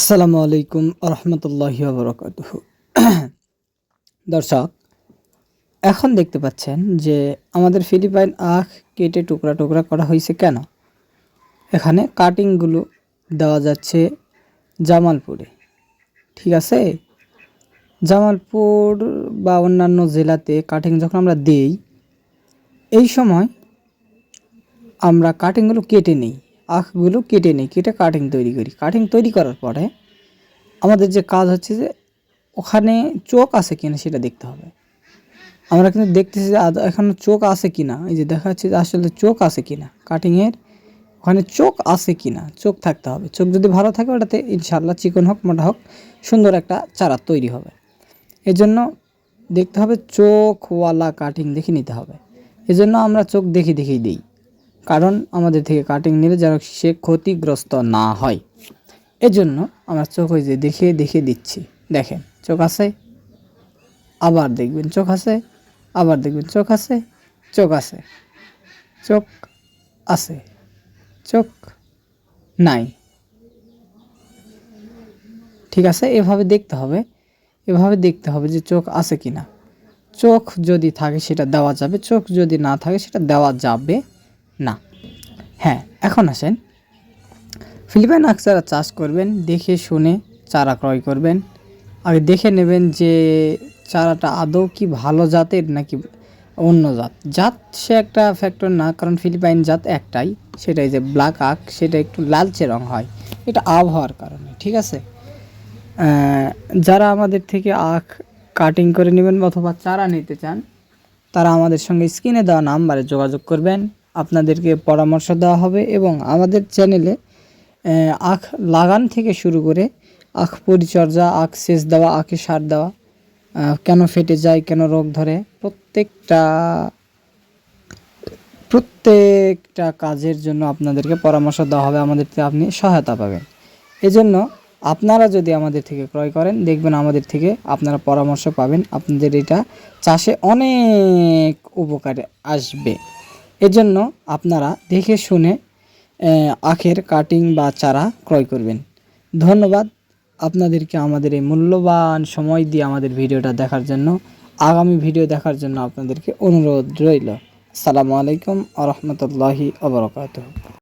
আসসালামু আলাইকুম রহমতুল্লাহ বরকাত দর্শক, এখন দেখতে পাচ্ছেন যে আমাদের ফিলিপাইন আখ কেটে টুকরা টুকরা করা হয়েছে কেন? এখানে কাটিংগুলো দেওয়া যাচ্ছে জামালপুরে। ঠিক আছে? জামালপুর বা অন্যান্য জেলাতে কাটিং যখন আমরা দেই, এই সময় আমরা কাটিংগুলো কেটে নিই। আখগুলো কেটে নিই, কেটে কাটিং তৈরি করি। কাটিং তৈরি করার পরে আমাদের যে কাজ হচ্ছে যে ওখানে চোখ আছে কিনা সেটা দেখতে হবে। আমরা কিন্তু দেখতেছি যে এখনও চোখ আছে কিনা, এই যে দেখা যাচ্ছে যে আসলে চোখ আছে কিনা। কাটিংয়ের ওখানে চোখ আছে কিনা, চোখ থাকতে হবে। চোখ যদি ভালো থাকে ওটাতে ইনশাল্লাহ চিকন হোক, মোটা হোক, সুন্দর একটা চারা তৈরি হবে। এই জন্য দেখতে হবে চোখওয়ালা কাটিং দেখে নিতে হবে। এজন্য আমরা চোখ দেখে দেখেই দিই। কারণ আমাদের থেকে কাটিং নিলে যেন সে ক্ষতিগ্রস্ত না হয়। এজন্য আমরা চোখ যে দেখে দেখে দিচ্ছি। দেখেন, চোখ আছে, আবার দেখবেন চোখ আছে, আবার দেখবেন চোখ আছে চোখ আছে। চোখ আছে, চোখ নাই। ঠিক আছে, এভাবে দেখতে হবে। এভাবে দেখতে হবে যে চোখ আছে কিনা। চোখ যদি থাকে সেটা দেওয়া যাবে, চোখ যদি না থাকে সেটা দেওয়া যাবে। না। হ্যাঁ এখন আসেন। ফিলিপাইন আখ চারা চাষ করবেন, দেখে শুনে চারা ক্রয় করবেন। আগে দেখে নেবেন যে চারাটা আদৌ কি ভালো জাতের নাকি অন্য জাত। জাত সে একটা ফ্যাক্টর না, কারণ ফিলিপাইন জাত একটাই। সেটাই যে ব্ল্যাক আখ, সেটা একটু লালচে রং হয়। এটা আবহাওয়ার কারণে, ঠিক আছে? যারা আমাদের থেকে আখ কাটিং করে নেবেন অথবা চারা নিতে চান, তারা আমাদের সঙ্গে স্ক্রিনে দেওয়া নাম্বারে যোগাযোগ করবেন। আপনাদেরকে পরামর্শ দেওয়া হবে এবং আমাদের চ্যানেলে আখ লাগান থেকে শুরু করে আখ পরিচর্যা, আখ সেচ দেওয়া আখে সার দেওয়া কেন ফেটে যায়, কেন রোগ ধরে, প্রত্যেকটা প্রত্যেকটা কাজের জন্য আপনাদেরকে পরামর্শ দেওয়া হবে, আমাদের থেকে আপনি সহায়তা পাবেন। এজন্য আপনারা যদি আমাদের থেকে ক্রয় করেন, দেখবেন আমাদের থেকে আপনারা পরামর্শ পাবেন, আপনাদের এটা চাষে অনেক উপকারে আসবে। এজন্য আপনারা দেখে শুনে আখের কাটিং বা চারা ক্রয় করবেন। ধন্যবাদ আপনাদেরকে আমাদের এই মূল্যবান সময় দিয়ে আমাদের ভিডিওটা দেখার জন্য। আগামী ভিডিও দেখার জন্য আপনাদেরকে অনুরোধ রইল। আসসালামু আলাইকুম আ রহমতুল্লাহি আবরকাত